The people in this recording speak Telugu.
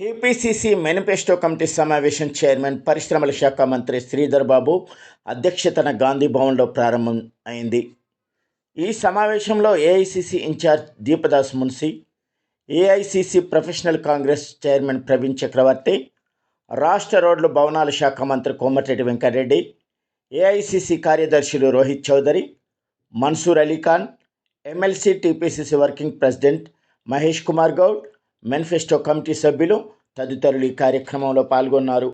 టీపీసీసీ మేనిఫెస్టో కమిటీ సమావేశం చైర్మన్ పరిశ్రమల శాఖ మంత్రి శ్రీధర్ బాబు అధ్యక్షతన గాంధీ భవన్లో ప్రారంభం అయింది. ఈ సమావేశంలో AICC incharge Deepa Das Munshi AICC professional Congress chairman Praveen Chakravarty రాష్ట్ర రోడ్లు భవనాల శాఖ మంత్రి కోమటిరెడ్డి వెంకటరెడ్డి ఏఐసిసి కార్యదర్శులు Rohit Chaudhary Mansoor Ali Khan MLC TPCC working president Mahesh Kumar Goud manifesto committee సభ్యులు తదితరులు ఈ కార్యక్రమంలో పాల్గొన్నారు.